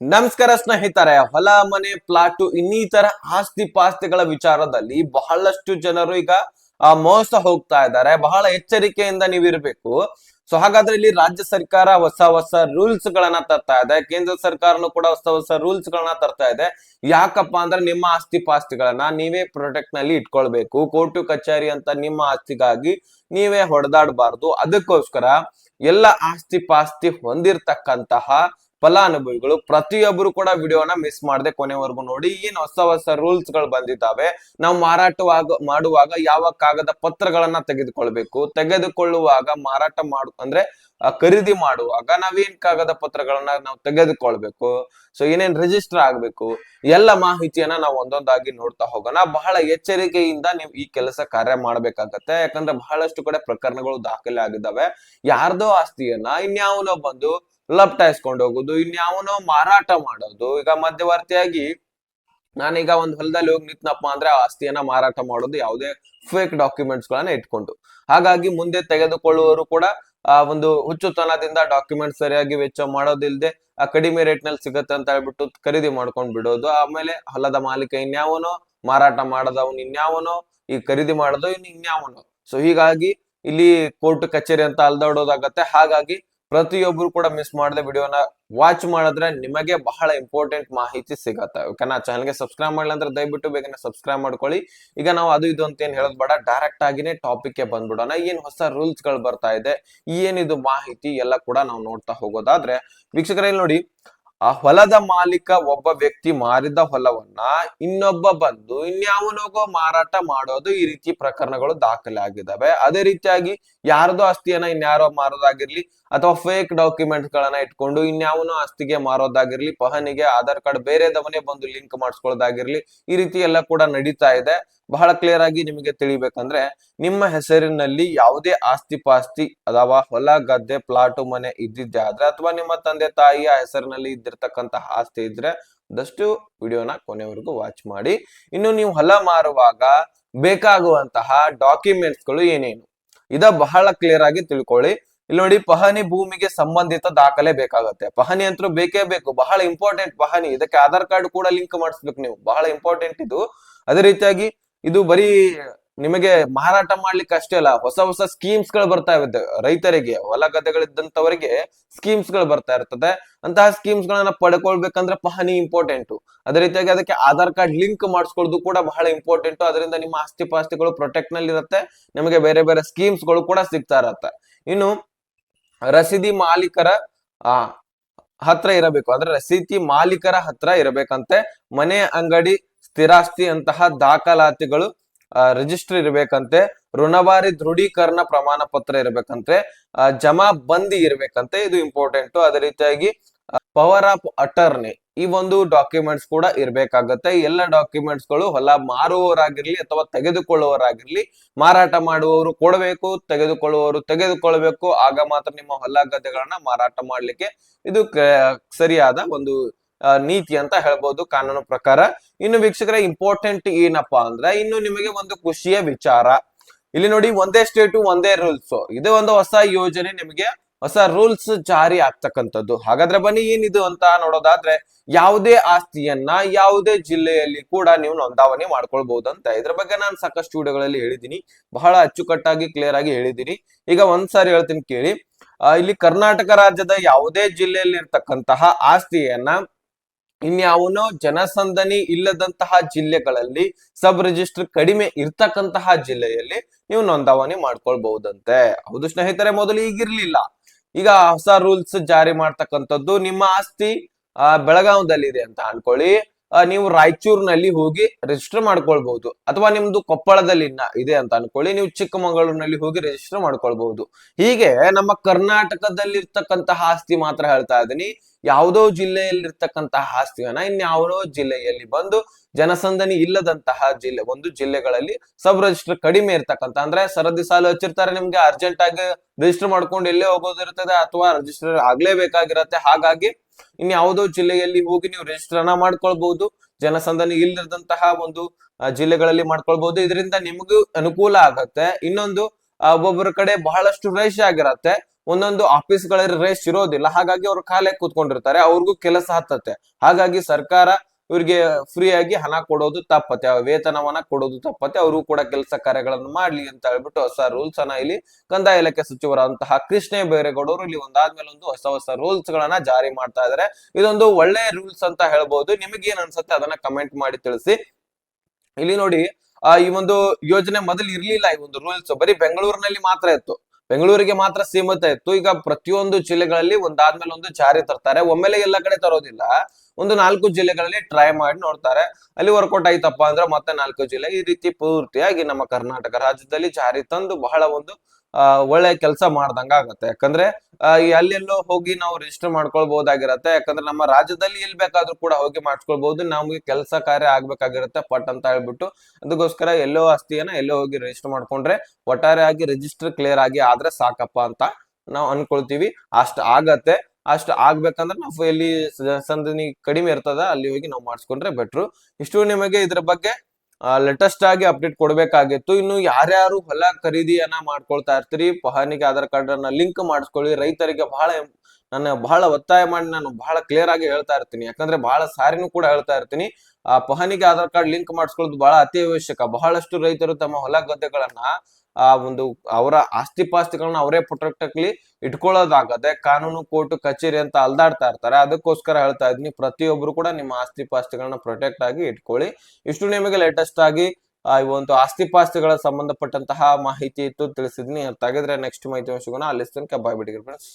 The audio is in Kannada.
ನಮಸ್ಕಾರ ಸ್ನೇಹಿತರೆ ಹೊಲ ಮನೆ ಪ್ಲಾಟು, ಇನ್ನಿತರ ಆಸ್ತಿ ಪಾಸ್ತಿಗಳ ವಿಚಾರದಲ್ಲಿ ಬಹಳಷ್ಟು ಜನರು ಈಗ ಮೋಸ ಹೋಗ್ತಾ ಇದ್ದಾರೆ. ಬಹಳ ಎಚ್ಚರಿಕೆಯಿಂದ ನೀವು ಇರಬೇಕು ಸೊ ಹಾಗಾದ್ರೆ ಇಲ್ಲಿ ರಾಜ್ಯ ಸರ್ಕಾರ ಹೊಸ ಹೊಸ ರೂಲ್ಸ್ ಗಳನ್ನ ತರ್ತಾ ಇದೆ. ಕೇಂದ್ರ ಸರ್ಕಾರನು ಕೂಡ ಹೊಸ ಹೊಸ ರೂಲ್ಸ್ ಗಳನ್ನ ತರ್ತಾ ಇದೆ. ಯಾಕಪ್ಪ ಅಂದ್ರೆ ನಿಮ್ಮ ಆಸ್ತಿ ಪಾಸ್ತಿಗಳನ್ನ ನೀವೇ ಪ್ರೊಟೆಕ್ಟ್ನಲ್ಲಿ ಇಟ್ಕೊಳ್ಬೇಕು. ಕೋರ್ಟು, ಕಚೇರಿ ಅಂತ ನಿಮ್ಮ ಆಸ್ತಿಗಾಗಿ ನೀವೇ ಹೊಡೆದಾಡಬಾರ್ದು. ಅದಕ್ಕೋಸ್ಕರ ಎಲ್ಲ ಆಸ್ತಿ ಪಾಸ್ತಿ ಹೊಂದಿರತಕ್ಕಂತಹ ಫಲಾನುಭವಿಗಳು ಪ್ರತಿಯೊಬ್ಬರು ಕೂಡ ವಿಡಿಯೋನ ಮಿಸ್ ಮಾಡದೆ ಕೊನೆವರೆಗೂ ನೋಡಿ. ಏನ್ ಹೊಸ ಹೊಸ ರೂಲ್ಸ್ಗಳು ಬಂದಿದ್ದಾವೆ. ನಾವು ಮಾರಾಟವಾಗ, ಮಾಡುವಾಗ ಯಾವ ಕಾಗದ ಪತ್ರಗಳನ್ನ ತೆಗೆದುಕೊಳ್ಬೇಕು? ತೆಗೆದುಕೊಳ್ಳುವಾಗ ಮಾರಾಟ ಮಾಡು, ಅಂದ್ರೆ ಖರೀದಿ ಮಾಡುವಾಗ ನಾವೇನ್ ಕಾಗದ ಪತ್ರಗಳನ್ನ ನಾವು ತೆಗೆದುಕೊಳ್ಬೇಕು? ಸೊ, ಏನೇನ್ ರಿಜಿಸ್ಟರ್ ಆಗ್ಬೇಕು? ಎಲ್ಲ ಮಾಹಿತಿಯನ್ನ ನಾವು ಒಂದೊಂದಾಗಿ ನೋಡ್ತಾ ಹೋಗೋಣ. ಬಹಳ ಎಚ್ಚರಿಕೆಯಿಂದ ನೀವು ಈ ಕೆಲಸ ಕಾರ್ಯ ಮಾಡ್ಬೇಕಾಗತ್ತೆ. ಯಾಕಂದ್ರೆ ಬಹಳಷ್ಟು ಕಡೆ ಪ್ರಕರಣಗಳು ದಾಖಲೆ ಆಗಿದ್ದಾವೆ. ಯಾರ್ದೋ ಆಸ್ತಿಯನ್ನ ಇನ್ಯಾವನೋ ಬಂದು ಲಪ್ಟಾಯಿಸ್ಕೊಂಡು ಹೋಗೋದು. ಇನ್ಯಾವನೋ ಮಾರಾಟ ಮಾಡೋದು. ಈಗ ಮಧ್ಯವರ್ತಿಯಾಗಿ ನಾನೀಗ ಒಂದ್ ಹೊಲದಲ್ಲಿ ಹೋಗಿ ನಿತ್ನಪ್ಪ ಅಂದ್ರೆ ಆ ಆಸ್ತಿಯನ್ನ ಮಾರಾಟ ಮಾಡೋದು ಯಾವುದೇ ಫೇಕ್ ಡಾಕ್ಯುಮೆಂಟ್ಸ್ ಗಳನ್ನ ಇಟ್ಕೊಂಡು. ಹಾಗಾಗಿ ಮುಂದೆ ತೆಗೆದುಕೊಳ್ಳುವವರು ಕೂಡ, ಆ, ಒಂದು ಹುಚ್ಚುತನದಿಂದ ಡಾಕ್ಯುಮೆಂಟ್ ಸರಿಯಾಗಿ ವೆಚ್ಚ ಮಾಡೋದಿಲ್ದೆ, ಆ, ಕಡಿಮೆ ರೇಟ್ನಲ್ಲಿ ಸಿಗತ್ತೆ ಅಂತ ಹೇಳ್ಬಿಟ್ಟು ಖರೀದಿ ಮಾಡ್ಕೊಂಡ್ ಬಿಡೋದು. ಆಮೇಲೆ ಹೊಲದ ಮಾಲೀಕ ಇನ್ಯಾವನೋ, ಮಾರಾಟ ಮಾಡದವನು ಇನ್ಯಾವನೋ, ಈ ಖರೀದಿ ಮಾಡೋದು ಇನ್ ಇನ್ಯಾವನೋ. ಸೊ ಹೀಗಾಗಿ ಇಲ್ಲಿ ಕೋರ್ಟ್ ಕಚೇರಿ ಅಂತ ಅಲ್ದಾಡೋದಾಗತ್ತೆ. ಹಾಗಾಗಿ ಪ್ರತಿಯೊಬ್ರು ಕೂಡ ಮಿಸ್ ಮಾಡದೆ ವಿಡಿಯೋನ ವಾಚ್ ಮಾಡಿದ್ರೆ ನಿಮಗೆ ಬಹಳ ಇಂಪಾರ್ಟೆಂಟ್ ಮಾಹಿತಿ ಸಿಗತ್ತೆ. ಓಕೆನಾ ಚಾನಲ್ಗೆ ಸಬ್ಸ್ಕ್ರೈಬ್ ಮಾಡಲಿ ಅಂದ್ರೆ ದಯವಿಟ್ಟು ಬೇಗನೆ ಸಬ್ಸ್ಕ್ರೈಬ್ ಮಾಡ್ಕೊಳ್ಳಿ. ಈಗ ನಾವು ಅದು ಇದು ಅಂತ ಏನ್ ಹೇಳೋದು ಬೇಡ ಡೈರೆಕ್ಟ್ ಆಗಿನೇ ಟಾಪಿಕ್ಗೆ ಬಂದ್ಬಿಡೋಣ. ಏನ್ ಹೊಸ ರೂಲ್ಸ್ಗಳು ಬರ್ತಾ ಇದೆ, ಏನಿದು ಮಾಹಿತಿ ಎಲ್ಲ ಕೂಡ ನಾವು ನೋಡ್ತಾ ಹೋಗೋದಾದ್ರೆ ವೀಕ್ಷಕರಲ್ಲಿ ನೋಡಿ ಆ ಹೊಲದ ಮಾಲೀಕ ಒಬ್ಬ ವ್ಯಕ್ತಿ ಮಾರಿದ ಹೊಲವನ್ನ ಇನ್ನೊಬ್ಬ ಬಂದು ಇನ್ಯಾವನಿಗೋ ಮಾರಾಟ ಮಾಡೋದು ಈ ರೀತಿ ಪ್ರಕರಣಗಳು ದಾಖಲೆ ಆಗಿದ್ದಾವೆ. ಅದೇ ರೀತಿಯಾಗಿ ಯಾರ್ದೋ ಆಸ್ತಿಯನ್ನ ಇನ್ಯಾರೋ ಮಾರೋದಾಗಿರ್ಲಿ ಅಥವಾ ಫೇಕ್ ಡಾಕ್ಯುಮೆಂಟ್ಸ್ ಗಳನ್ನ ಇಟ್ಕೊಂಡು ಇನ್ಯಾವನೋ ಆಸ್ತಿಗೆ ಮಾರೋದಾಗಿರ್ಲಿ, ಪಹನಿಗೆ ಆಧಾರ್ ಕಾರ್ಡ್ ಬೇರೆದವನೇ ಬಂದು ಲಿಂಕ್ ಮಾಡಿಸ್ಕೊಳ್ಳೋದಾಗಿರ್ಲಿ ಈ ರೀತಿ ಎಲ್ಲ ಕೂಡ ನಡೀತಾ ಇದೆ. ಬಹಳ ಕ್ಲಿಯರ್ ಆಗಿ ನಿಮಗೆ ತಿಳಿಬೇಕಂದ್ರೆ ನಿಮ್ಮ ಹೆಸರಿನಲ್ಲಿ ಯಾವುದೇ ಆಸ್ತಿ ಪಾಸ್ತಿ ಅಥವಾ ಹೊಲ, ಗದ್ದೆ ಪ್ಲಾಟು ಮನೆ ಇದ್ದಿದ್ದೆ ಆದ್ರೆ ಅಥವಾ ನಿಮ್ಮ ತಂದೆ ತಾಯಿಯ ಹೆಸರಿನಲ್ಲಿ ಇದ್ದಿರ್ತಕ್ಕಂತಹ ಆಸ್ತಿ ಇದ್ರೆ ಆದಷ್ಟು ವಿಡಿಯೋನ ಕೊನೆವರೆಗೂ ವಾಚ್ ಮಾಡಿ. ಇನ್ನು ನೀವು ಹೊಲ ಮಾರುವಾಗ ಬೇಕಾಗುವಂತಹ ಡಾಕ್ಯುಮೆಂಟ್ಸ್ಗಳು ಏನೇನು? ಇದ ಬಹಳ ಕ್ಲಿಯರ್ ಆಗಿ ತಿಳ್ಕೊಳ್ಳಿ. ಇಲ್ಲಿ ನೋಡಿ ಪಹಣಿ ಭೂಮಿಗೆ ಸಂಬಂಧಿತ ದಾಖಲೆ ಬೇಕಾಗುತ್ತೆ. ಪಹಣಿ ಅಂತೂ ಬೇಕೇ ಬೇಕು. ಬಹಳ ಇಂಪಾರ್ಟೆಂಟ್ ಪಹಣಿ. ಇದಕ್ಕೆ ಆಧಾರ್ ಕಾರ್ಡ್ ಕೂಡ ಲಿಂಕ್ ಮಾಡಿಸ್ಬೇಕು ನೀವು. ಬಹಳ ಇಂಪಾರ್ಟೆಂಟ್ ಇದು. ಅದೇ ರೀತಿಯಾಗಿ ಇದು ಬರೀ ನಿಮಗೆ ಮಾರಾಟ ಮಾಡ್ಲಿಕ್ಕೆ ಅಷ್ಟೇ ಅಲ್ಲ, ಹೊಸ ಹೊಸ ಸ್ಕೀಮ್ಸ್ಗಳು ಬರ್ತಾ ಇರುತ್ತೆ. ರೈತರಿಗೆ, ಹೊಲ ಗದ್ದೆಗಳಿದ್ದಂತವರಿಗೆ ಸ್ಕೀಮ್ಸ್ಗಳು ಬರ್ತಾ ಇರ್ತದೆ. ಅಂತಹ ಸ್ಕೀಮ್ಸ್ ಗಳನ್ನ ಪಡ್ಕೊಳ್ಬೇಕಂದ್ರೆ ಪಹಣಿ ಇಂಪಾರ್ಟೆಂಟ್ ಅದೇ ರೀತಿಯಾಗಿ ಅದಕ್ಕೆ ಆಧಾರ್ ಕಾರ್ಡ್ ಲಿಂಕ್ ಮಾಡಿಸ್ಕೊಳ್ಳೋದು ಕೂಡ ಬಹಳ ಇಂಪಾರ್ಟೆಂಟ್ ಅದರಿಂದ ನಿಮ್ಮ ಆಸ್ತಿ ಪಾಸ್ತಿಗಳು ಪ್ರೊಟೆಕ್ಟ್ನಲ್ಲಿ ಇರುತ್ತೆ ನಿಮಗೆ ಬೇರೆ ಬೇರೆ ಸ್ಕೀಮ್ಸ್ಗಳು ಕೂಡ ಸಿಗ್ತಾ ಇರತ್ತೆ. ಇನ್ನು ರಸೀದಿ ಮಾಲೀಕರ, ಆ ಹತ್ರ ಇರಬೇಕು. ಅಂದ್ರೆ ರಸೀತಿ ಮಾಲೀಕರ ಹತ್ರ ಇರಬೇಕಂತೆ. ಮನೆ ಅಂಗಡಿ, ಸ್ಥಿರಾಸ್ತಿ ಅಂತಹ ದಾಖಲಾತಿಗಳು ರಿಜಿಸ್ಟರ್ ಇರ್ಬೇಕಂತೆ. ಋಣಭಾರಿ ದೃಢೀಕರಣ ಪ್ರಮಾಣ ಪತ್ರ ಇರಬೇಕಂತೆ ಜಮಾ ಬಂದಿ ಇರ್ಬೇಕಂತೆ. ಇದು ಇಂಪಾರ್ಟೆಂಟ್ ಅದೇ ರೀತಿಯಾಗಿ ಪವರ್ ಆಫ್ ಅಟರ್ನಿ ಈ ಒಂದು ಡಾಕ್ಯುಮೆಂಟ್ಸ್ ಕೂಡ ಇರಬೇಕಾಗತ್ತೆ. ಎಲ್ಲ ಡಾಕ್ಯುಮೆಂಟ್ಸ್ಗಳು ಹೊಲ ಮಾರುವವರಾಗಿರ್ಲಿ ಅಥವಾ ತೆಗೆದುಕೊಳ್ಳುವವರಾಗಿರ್ಲಿ, ಮಾರಾಟ ಮಾಡುವವರು ಕೊಡಬೇಕು, ತೆಗೆದುಕೊಳ್ಳುವವರು ತೆಗೆದುಕೊಳ್ಬೇಕು. ಆಗ ಮಾತ್ರ ನಿಮ್ಮ ಹೊಲ ಗದ್ದೆಗಳನ್ನ ಮಾರಾಟ ಮಾಡ್ಲಿಕ್ಕೆ ಇದು ಸರಿಯಾದ ಒಂದು ನೀತಿ ಅಂತ ಹೇಳ್ಬೋದು ಕಾನೂನು ಪ್ರಕಾರ. ಇನ್ನು ವೀಕ್ಷಕರ ಇಂಪಾರ್ಟೆಂಟ್ ಏನಪ್ಪಾ ಅಂದ್ರೆ ಇನ್ನು ನಿಮಗೆ ಒಂದು ಖುಷಿಯ ವಿಚಾರ. ಇಲ್ಲಿ ನೋಡಿ, ಒಂದೇ ಸ್ಟೇಟು ಒಂದೇ ರೂಲ್ಸ್ ಇದು ಒಂದು ಹೊಸ ಯೋಜನೆ ನಿಮಗೆ ಹೊಸ ರೂಲ್ಸ್ ಜಾರಿ ಆಗ್ತಕ್ಕಂಥದ್ದು. ಹಾಗಾದ್ರೆ ಬನ್ನಿ ಏನಿದು ಅಂತ ನೋಡೋದಾದ್ರೆ ಯಾವುದೇ ಆಸ್ತಿಯನ್ನ ಯಾವುದೇ ಜಿಲ್ಲೆಯಲ್ಲಿ ಕೂಡ ನೀವು ನೋಂದಾವಣಿ ಅಂತ. ಇದ್ರ ಬಗ್ಗೆ ನಾನು ಸಾಕಷ್ಟು ವಿಡಿಯೋಗಳಲ್ಲಿ ಹೇಳಿದ್ದೀನಿ. ಬಹಳ ಅಚ್ಚುಕಟ್ಟಾಗಿ ಕ್ಲಿಯರ್ ಆಗಿ ಹೇಳಿದ್ದೀನಿ. ಈಗ ಒಂದ್ಸಾರಿ ಹೇಳ್ತೀನಿ ಕೇಳಿ. ಇಲ್ಲಿ ಕರ್ನಾಟಕ ರಾಜ್ಯದ ಯಾವುದೇ ಜಿಲ್ಲೆಯಲ್ಲಿ ಇರ್ತಕ್ಕಂತಹ ಆಸ್ತಿಯನ್ನ ಇನ್ಯಾವನೋ ಜನಸಂದಣಿ ಇಲ್ಲದಂತಹ ಜಿಲ್ಲೆಗಳಲ್ಲಿ ಸಬ್ ರಿಜಿಸ್ಟರ್ ಕಡಿಮೆ ಇರ್ತಕ್ಕಂತಹ ಜಿಲ್ಲೆಯಲ್ಲಿ ನೀವು ನೋಂದಾವಣೆ ಮಾಡ್ಕೊಳ್ಬಹುದಂತೆ ಹೌದು ಸ್ನೇಹಿತರೆ, ಮೊದಲು ಈಗಿರ್ಲಿಲ್ಲ. ಈಗ ಹೊಸ ರೂಲ್ಸ್ ಜಾರಿ ಮಾಡ್ತಕ್ಕಂಥದ್ದು ನಿಮ್ಮ ಆಸ್ತಿ, ಆ, ಬೆಳಗಾವದಲ್ಲಿದೆ ಅಂತ ಅನ್ಕೊಳ್ಳಿ. ನೀವು ರಾಯಚೂರಿನಲ್ಲಿ ಹೋಗಿ ರಿಜಿಸ್ಟರ್ ಮಾಡ್ಕೊಳ್ಬಹುದು ಅಥವಾ ನಿಮ್ದು ಕೊಪ್ಪಳದಲ್ಲಿ ಇದೆ ಅಂತ ಅನ್ಕೊಳ್ಳಿ. ನೀವು ಚಿಕ್ಕಮಗಳೂರಿನಲ್ಲಿ ಹೋಗಿ ರಿಜಿಸ್ಟರ್ ಮಾಡ್ಕೊಳ್ಬಹುದು ಹೀಗೆ ನಮ್ಮ ಕರ್ನಾಟಕದಲ್ಲಿ ಇರ್ತಕ್ಕಂತಹ ಆಸ್ತಿ ಮಾತ್ರ ಹೇಳ್ತಾ ಇದ್ದೀನಿ. ಯಾವುದೋ ಜಿಲ್ಲೆಯಲ್ಲಿರ್ತಕ್ಕಂತಹ ಆಸ್ತಿಯನ್ನ ಇನ್ಯಾವುದೋ ಜಿಲ್ಲೆಯಲ್ಲಿ ಬಂದು ಜನಸಂದಣಿ ಇಲ್ಲದಂತಹ ಜಿಲ್ಲೆ, ಒಂದು ಜಿಲ್ಲೆಗಳಲ್ಲಿ ಸಬ್ ರಿಜಿಸ್ಟರ್ ಕಡಿಮೆ ಇರ್ತಕ್ಕಂಥ, ಅಂದ್ರೆ ಸರದಿ ಸಾಲು ಹಚ್ಚಿರ್ತಾರೆ ನಿಮ್ಗೆ ಅರ್ಜೆಂಟ್ ಆಗಿ ರಿಜಿಸ್ಟರ್ ಮಾಡ್ಕೊಂಡು ಇಲ್ಲೇ ಹೋಗೋದಿರ್ತದೆ ಅಥವಾ ರಿಜಿಸ್ಟರ್ ಆಗ್ಲೇಬೇಕಾಗಿರತ್ತೆ. ಹಾಗಾಗಿ ಇನ್ ಯಾವುದೋ ಜಿಲ್ಲೆಯಲ್ಲಿ ಹೋಗಿ ನೀವು ರಿಜಿಸ್ಟರ್ ಅನ್ನ ಮಾಡ್ಕೊಳ್ಬಹುದು ಜನಸಂದಣಿ ಇಲ್ಲದಂತಹ ಒಂದು ಜಿಲ್ಲೆಗಳಲ್ಲಿ ಮಾಡ್ಕೊಳ್ಬಹುದು ಇದರಿಂದ ನಿಮಗೂ ಅನುಕೂಲ ಆಗತ್ತೆ. ಇನ್ನೊಂದು ಒಬ್ಬೊಬ್ಬರ ಕಡೆ ಬಹಳಷ್ಟು ರೇಷ್ ಆಗಿರತ್ತೆ. ಒಂದೊಂದು ಆಫೀಸ್ಗಳಲ್ಲಿ ರೇಷ್ ಇರೋದಿಲ್ಲ. ಹಾಗಾಗಿ ಅವ್ರು ಖಾಲಿ ಕೂತ್ಕೊಂಡಿರ್ತಾರೆ, ಅವ್ರಿಗೂ ಕೆಲಸ ಹತ್ತತ್ತೆ. ಹಾಗಾಗಿ ಸರ್ಕಾರ ಇವ್ರಿಗೆ ಫ್ರೀ ಆಗಿ ಹಣ ಕೊಡೋದು ತಪ್ಪತ್ತೆ ವೇತನವನ್ನ ಕೊಡೋದು ತಪ್ಪತ್ತೆ, ಅವರು ಕೂಡ ಕೆಲಸ ಕಾರ್ಯಗಳನ್ನು ಮಾಡ್ಲಿ ಅಂತ ಹೇಳ್ಬಿಟ್ಟು ಹೊಸ ರೂಲ್ಸ್ ಅನ್ನ ಇಲ್ಲಿ ಕಂದಾಯ ಇಲಾಖೆ ಸಚಿವರಾದಂತಹ ಕೃಷ್ಣ ಬೈರೇಗೌಡರು ಇಲ್ಲಿ ಒಂದಾದ್ಮೇಲೆ ಒಂದು ಹೊಸ ಹೊಸ ರೂಲ್ಸ್ ಗಳನ್ನ ಜಾರಿ ಮಾಡ್ತಾ ಇದಾರೆ. ಇದೊಂದು ಒಳ್ಳೆ ರೂಲ್ಸ್ ಅಂತ ಹೇಳ್ಬಹುದು ನಿಮಗೆ ಏನ್ ಅನ್ಸುತ್ತೆ ಅದನ್ನ ಕಮೆಂಟ್ ಮಾಡಿ ತಿಳಿಸಿ. ಇಲ್ಲಿ ನೋಡಿ, ಆ ಈ ಒಂದು ಯೋಜನೆ ಮೊದಲು ಇರ್ಲಿಲ್ಲ ಈ ಒಂದು ರೂಲ್ಸ್ ಬರೀ ಬೆಂಗಳೂರಿನಲ್ಲಿ ಮಾತ್ರ ಇತ್ತು. ಬೆಂಗಳೂರಿಗೆ ಮಾತ್ರ ಸೀಮಿತ ಇತ್ತು. ಈಗ ಪ್ರತಿಯೊಂದು ಜಿಲ್ಲೆಗಳಲ್ಲಿ ಒಂದಾದ್ಮೇಲೆ ಒಂದು ಜಾರಿ ತರ್ತಾರೆ. ಒಮ್ಮೆಲೆ ಎಲ್ಲ ಕಡೆ ತರೋದಿಲ್ಲ. ಒಂದು ನಾಲ್ಕು ಜಿಲ್ಲೆಗಳಲ್ಲಿ ಟ್ರೈ ಮಾಡಿ ನೋಡ್ತಾರೆ. ಅಲ್ಲಿ ವರ್ಕೌಟ್ ಆಯ್ತಪ್ಪ ಅಂದ್ರೆ ಮತ್ತೆ ನಾಲ್ಕು ಜಿಲ್ಲೆ ಈ ರೀತಿ ಪೂರ್ತಿಯಾಗಿ ನಮ್ಮ ಕರ್ನಾಟಕ ರಾಜ್ಯದಲ್ಲಿ ಜಾರಿ ತಂದು ಬಹಳ ಒಂದು ಒಳ್ಳೆ ಕೆಲಸ ಮಾಡ್ದಂಗ ಆಗತ್ತೆ. ಯಾಕಂದ್ರೆ ಅಲ್ಲೆಲ್ಲೋ ಹೋಗಿ ನಾವು ರಿಜಿಸ್ಟರ್ ಮಾಡ್ಕೊಳ್ಬಹುದಾಗಿರತ್ತೆ. ಯಾಕಂದ್ರೆ ನಮ್ಮ ರಾಜ್ಯದಲ್ಲಿ ಎಲ್ಲಿ ಬೇಕಾದ್ರೂ ಕೂಡ ಹೋಗಿ ಮಾಡ್ಸ್ಕೊಳ್ಬಹುದು. ನಮ್ಗೆ ಕೆಲಸ ಕಾರ್ಯ ಆಗ್ಬೇಕಾಗಿರುತ್ತೆ ಪಟ್ ಅಂತ ಹೇಳ್ಬಿಟ್ಟು. ಅದಕ್ಕೋಸ್ಕರ ಎಲ್ಲೋ ಆಸ್ತಿಯನ್ನ ಎಲ್ಲೋ ಹೋಗಿ ರಿಜಿಸ್ಟರ್ ಮಾಡ್ಕೊಂಡ್ರೆ ಒಟ್ಟಾರೆ ಆಗಿ ರಿಜಿಸ್ಟರ್ ಕ್ಲಿಯರ್ ಆಗಿ ಆದ್ರೆ ಸಾಕಪ್ಪ ಅಂತ ನಾವು ಅನ್ಕೊಳ್ತೀವಿ. ಅಷ್ಟ್ ಆಗತ್ತೆ. ಅಷ್ಟ್ ಆಗ್ಬೇಕಂದ್ರೆ ನಾವು ಎಲ್ಲಿ ಸಂದಿ ಕಡಿಮೆ ಇರ್ತದ ಅಲ್ಲಿ ಹೋಗಿ ನಾವು ಮಾಡಿಸ್ಕೊಂಡ್ರೆ ಬೆಟ್ರು ಇಷ್ಟು ನಿಮಗೆ ಇದ್ರ ಬಗ್ಗೆ ಲೇಟೆಸ್ಟ್ ಆಗಿ ಅಪ್ಡೇಟ್ ಕೊಡಬೇಕಾಗಿತ್ತು. ಇನ್ನು ಯಾರ್ಯಾರು ಹೊಲ ಖರೀದಿಯನ್ನ ಮಾಡ್ಕೊಳ್ತಾ ಇರ್ತೀರಿ ಪಹಾನಿಗೆ ಆಧಾರ್ ಕಾರ್ಡ್ ಅನ್ನ ಲಿಂಕ್ ಮಾಡಿಸ್ಕೊಳ್ಳಿ. ರೈತರಿಗೆ ಬಹಳ ನಾನು ಬಹಳ ಒತ್ತಾಯ ಮಾಡಿ ನಾನು ಬಹಳ ಕ್ಲಿಯರ್ ಆಗಿ ಹೇಳ್ತಾ ಇರ್ತೀನಿ. ಯಾಕಂದ್ರೆ ಬಹಳ ಸಾರಿನೂ ಕೂಡ ಹೇಳ್ತಾ ಇರ್ತೀನಿ. ಆ ಪಹಾನಿಗೆ ಆಧಾರ್ ಕಾರ್ಡ್ ಲಿಂಕ್ ಮಾಡಿಸ್ಕೊಳ್ಳೋದು ಬಹಳ ಅತಿ ಅವಶ್ಯಕ ಬಹಳಷ್ಟು ರೈತರು ತಮ್ಮ ಹೊಲ ಗದ್ದೆಗಳನ್ನ ಆ ಒಂದು ಅವರ ಆಸ್ತಿ ಪಾಸ್ತಿಗಳನ್ನ ಅವರೇ ಪ್ರೊಟೆಕ್ಟ್ಲಿ ಇಟ್ಕೊಳ್ಳೋದಾಗದೆ ಕಾನೂನು ಕೋರ್ಟ್, ಕಚೇರಿ ಅಂತ ಅಲ್ದಾಡ್ತಾ ಇರ್ತಾರೆ. ಅದಕ್ಕೋಸ್ಕರ ಹೇಳ್ತಾ ಇದ್ದೀನಿ ಪ್ರತಿಯೊಬ್ರು ಕೂಡ ನಿಮ್ಮ ಆಸ್ತಿ ಪಾಸ್ತಿಗಳನ್ನ ಪ್ರೊಟೆಕ್ಟ್ ಆಗಿ ಇಟ್ಕೊಳ್ಳಿ. ಇಷ್ಟು ನಿಮಗೆ ಲೇಟೆಸ್ಟ್ ಆಗಿ ಈ ಒಂದು ಆಸ್ತಿ ಪಾಸ್ತಿಗಳ ಸಂಬಂಧಪಟ್ಟಂತಹ ಮಾಹಿತಿ ಇತ್ತು ತಿಳಿಸಿದ್ನಿ. ಅರ್ಥ ನೆಕ್ಸ್ಟ್ ಮಾಹಿತಿ ಸಿಗೋಣ. ಅಲ್ಲಿ ತನಕ ಬಾಯ್ ಬಿಡಿ ಫ್ರೆಂಡ್ಸ್